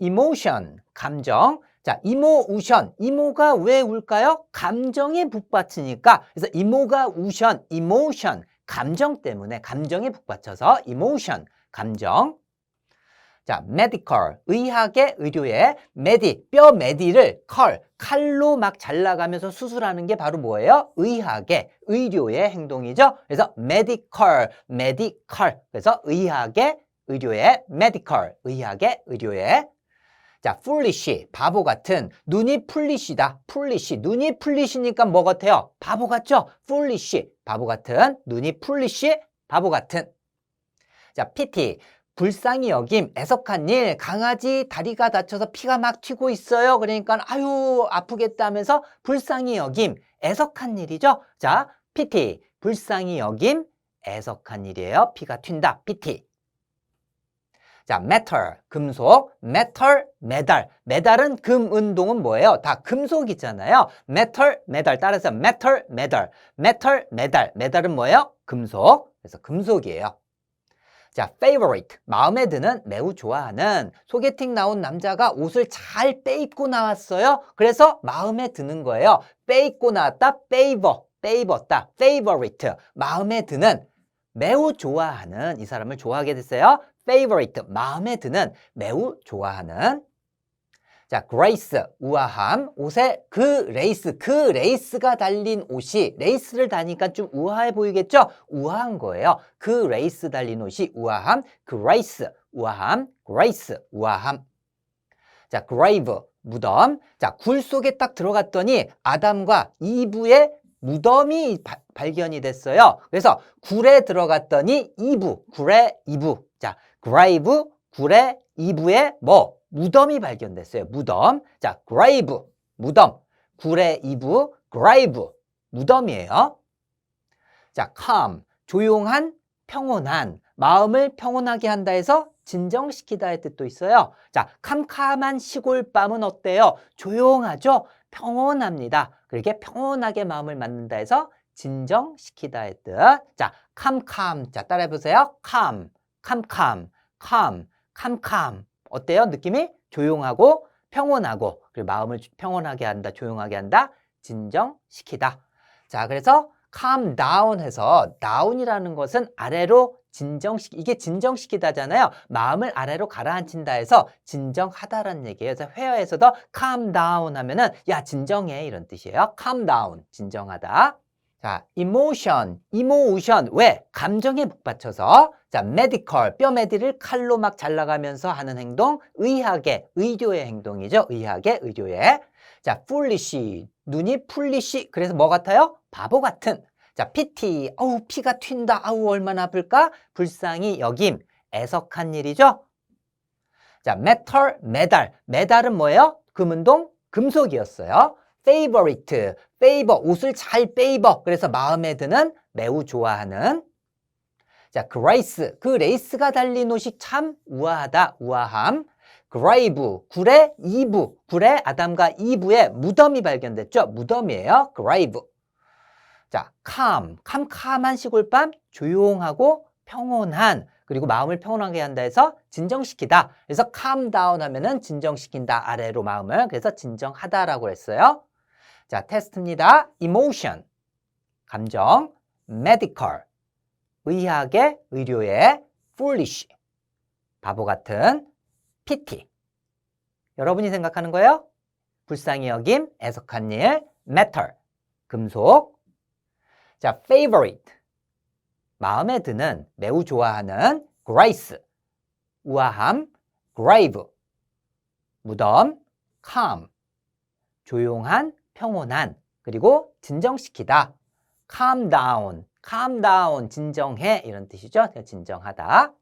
emotion, 감정. 자, emotion, 이모가 왜 울까요? 감정에 북받치니까. 그래서 이모가 우션, emotion, 감정 때문에 감정에 북받쳐서 emotion, 감정. 자, medical, 의학의 의료의 메디, 뼈 메디를 컬, 칼로 막 잘라가면서 수술하는 게 바로 뭐예요? 의학의, 의료의 행동이죠. 그래서 medical, medical. 그래서 의학의, 의료의 medical, 의학의, 의료의 자, foolish, 바보 같은, 눈이 풀리시다, 풀리시, 눈이 풀리시니까 뭐 같아요? 바보 같죠? foolish, 바보 같은, 눈이 풀리시, 바보 같은. 자, pity, 불쌍히 여김, 애석한 일, 강아지 다리가 다쳐서 피가 막 튀고 있어요. 그러니까 아유 아프겠다 하면서 불쌍히 여김, 애석한 일이죠. 자, pity, 불쌍히 여김, 애석한 일이에요. 피가 튄다, pity. 자, metal, 금속, metal, 메달. 메달은 금, 은 동은 뭐예요? 다 금속이잖아요. metal, 메달. 따라서 metal, 메달. metal, 메달. 메달은 뭐예요? 금속. 그래서 금속이에요. 자, favorite. 마음에 드는, 매우 좋아하는. 소개팅 나온 남자가 옷을 잘 빼입고 나왔어요. 그래서 마음에 드는 거예요. 빼입고 나왔다, favor. favor다, favorite. 마음에 드는, 매우 좋아하는. 이 사람을 좋아하게 됐어요. favorite. 마음에 드는, 매우 좋아하는. 자, grace, 우아함. 옷에 그 레이스, 그 레이스가 달린 옷이, 레이스를 다니까 좀 우아해 보이겠죠? 우아한 거예요. 그 레이스 달린 옷이 우아함, grace, 우아함, grace, 우아함. 자, grave, 무덤. 자, 굴 속에 딱 들어갔더니 아담과 이브의 무덤이 바- 발견이 됐어요. 그래서 굴에 들어갔더니 이브, 굴의 이브. 자, grave, 굴의 이브의 뭐? 무덤이 발견됐어요. 무덤. 자, grave, 무덤. 굴의 이브, grave, 무덤이에요. 자, calm, 조용한, 평온한, 마음을 평온하게 한다 해서 진정시키다의 뜻도 있어요. 자, 캄캄한 시골 밤은 어때요? 조용하죠? 평온합니다. 그렇게 평온하게 마음을 만든다 해서 진정시키다의 뜻. 자, 캄캄. 자, 따라해 보세요. calm, 캄캄, calm, 캄캄. 어때요? 느낌이 조용하고 평온하고 그리고 마음을 평온하게 한다, 조용하게 한다, 진정시키다. 자, 그래서 calm down 해서 down이라는 것은 아래로 진정시키 이게 진정시키다잖아요. 마음을 아래로 가라앉힌다 해서 진정하다라는 얘기예요. 그래서 회화에서도 calm down 하면은 야 진정해 이런 뜻이에요. calm down 진정하다. 자, emotion, emotion 왜? 감정에 북받쳐서 자, medical 뼈 메디를 칼로 막 잘라가면서 하는 행동, 의학의 의료의 행동이죠. 의학의 의료의 자, foolish 눈이 풀리시 그래서 뭐 같아요? 바보 같은 자, pity 어우 피가 튄다. 아우 얼마나 아플까? 불쌍히 여김. 애석한 일이죠. 자, metal 메달 메달은 뭐예요? 금운동 금속이었어요. favorite favor. 옷을 잘 favor. 그래서 마음에 드는 매우 좋아하는. 자, grace. 그 레이스가 달린 옷이 참 우아하다. 우아함. grave. 굴의 이브 굴의 아담과 이브의 무덤이 발견됐죠? 무덤이에요. grave 자 calm 캄캄한 시골밤 조용하고 평온한 그리고 마음을 평온하게 한다 해서 진정시키다. 그래서 calm down 하면은 진정시킨다 아래로 마음을. 그래서 진정하다라고 했어요. 자 테스트입니다. emotion 감정 medical 의학의 의료의 foolish 바보 같은 pity. 여러분이 생각하는 거예요? 불쌍히 여김, 애석한 일, metal 금속 자 favorite. 마음에 드는, 매우 좋아하는 grace. 우아함, grave. 무덤, calm. 조용한, 평온한. 그리고 진정시키다. calm down. calm down 진정해. 이런 뜻이죠. 진정하다